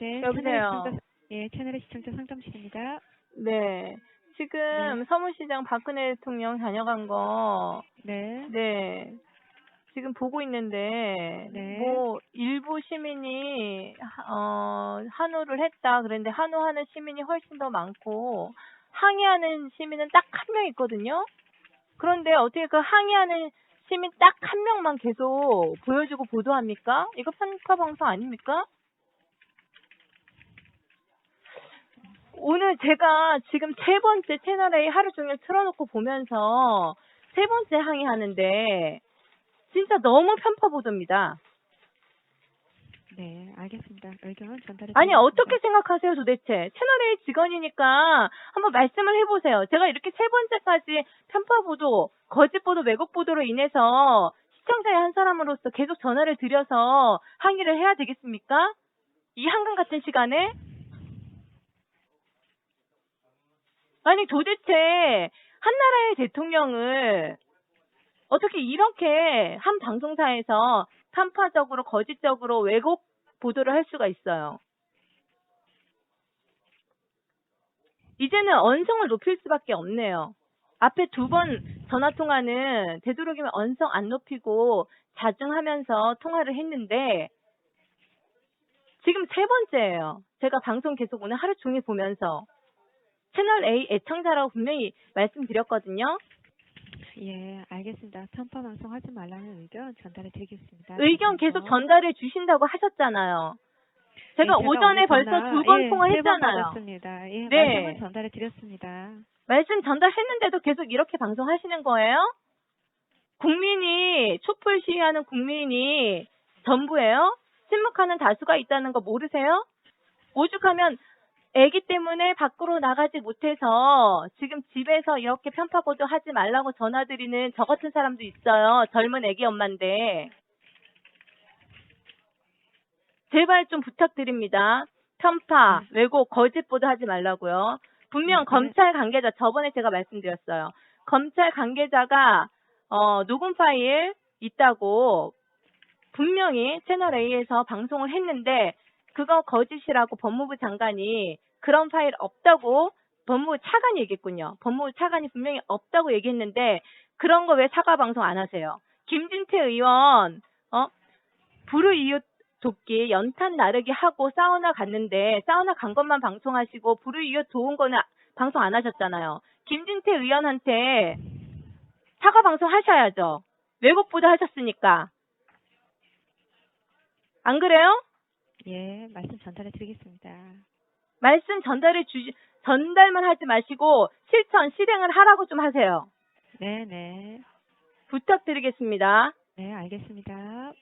네, 여보세요? 시청자, 예, 채널의 시청자 상담실입니다. 네. 지금 네. 서울시장 박근혜 대통령 다녀간 거, 네, 네. 지금 보고 있는데, 네. 뭐, 일부 시민이, 어, 한우를 했다. 그랬는데, 한우하는 시민이 훨씬 더 많고, 항의하는 시민은 딱 한 명 있거든요? 그런데 어떻게 그 항의하는 시민 딱 한 명만 계속 보여주고 보도합니까? 이거 편파 방송 아닙니까? 오늘 제가 지금 세 번째 채널에 하루 종일 틀어놓고 보면서 세 번째 항의 하는데 진짜 너무 편파 보도입니다. 네, 알겠습니다. 의견 전달해 아니. 어떻게 생각하세요 도대체? 채널A 직원이니까 한번 말씀을 해보세요. 제가 이렇게 세 번째까지 편파 보도, 거짓 보도, 왜곡 보도로 인해서 시청자의 한 사람으로서 계속 전화를 드려서 항의를 해야 되겠습니까? 이 한강 같은 시간에? 아니 도대체 한 나라의 대통령을 어떻게 이렇게 한 방송사에서 편파적으로 거짓적으로 왜곡 보도를 할 수가 있어요. 이제는 언성을 높일 수밖에 없네요. 앞에 두 번 전화 통화는 되도록이면 언성 안 높이고 자중하면서 통화를 했는데 지금 세 번째예요. 제가 방송 계속 오늘 하루 종일 보면서 채널 A 애청자라고 분명히 말씀드렸거든요. 예, 알겠습니다. 편파 방송 하지 말라는 의견 전달해 드리겠습니다. 의견 계속 전달해 주신다고 하셨잖아요. 제가 예, 오전에 오늘 벌써 전화, 두번 예, 통화했잖아요. 받았습니다. 예, 네. 말씀은 전달해 드렸습니다. 말씀 전달했는데도 계속 이렇게 방송하시는 거예요? 국민이 촛불 시위하는 국민이 전부예요? 침묵하는 다수가 있다는 거 모르세요? 오죽하면 아기 때문에 밖으로 나가지 못해서 지금 집에서 이렇게 편파 보도하지 말라고 전화드리는 저 같은 사람도 있어요. 젊은 아기 엄마인데. 제발 좀 부탁드립니다. 편파, 왜곡, 거짓 보도 하지 말라고요. 분명 네. 검찰 관계자 저번에 제가 말씀드렸어요. 검찰 관계자가 어, 녹음 파일 있다고 분명히 채널 A에서 방송을 했는데 그거 거짓이라고 법무부 장관이 그런 파일 없다고 법무부 차관이 얘기했군요. 법무부 차관이 분명히 없다고 얘기했는데 그런 거 왜 사과 방송 안 하세요? 김진태 의원 어 불우이웃 돕기 연탄 나르기 하고 사우나 갔는데 사우나 간 것만 방송하시고 불우이웃 도운 거는 방송 안 하셨잖아요. 김진태 의원한테 사과 방송 하셔야죠. 보도 하셨으니까. 안 그래요? 예, 말씀 전달해 드리겠습니다. 말씀 전달해 주 전달만 하지 마시고 실천 실행을 하라고 좀 하세요. 네, 네. 부탁드리겠습니다. 네, 알겠습니다.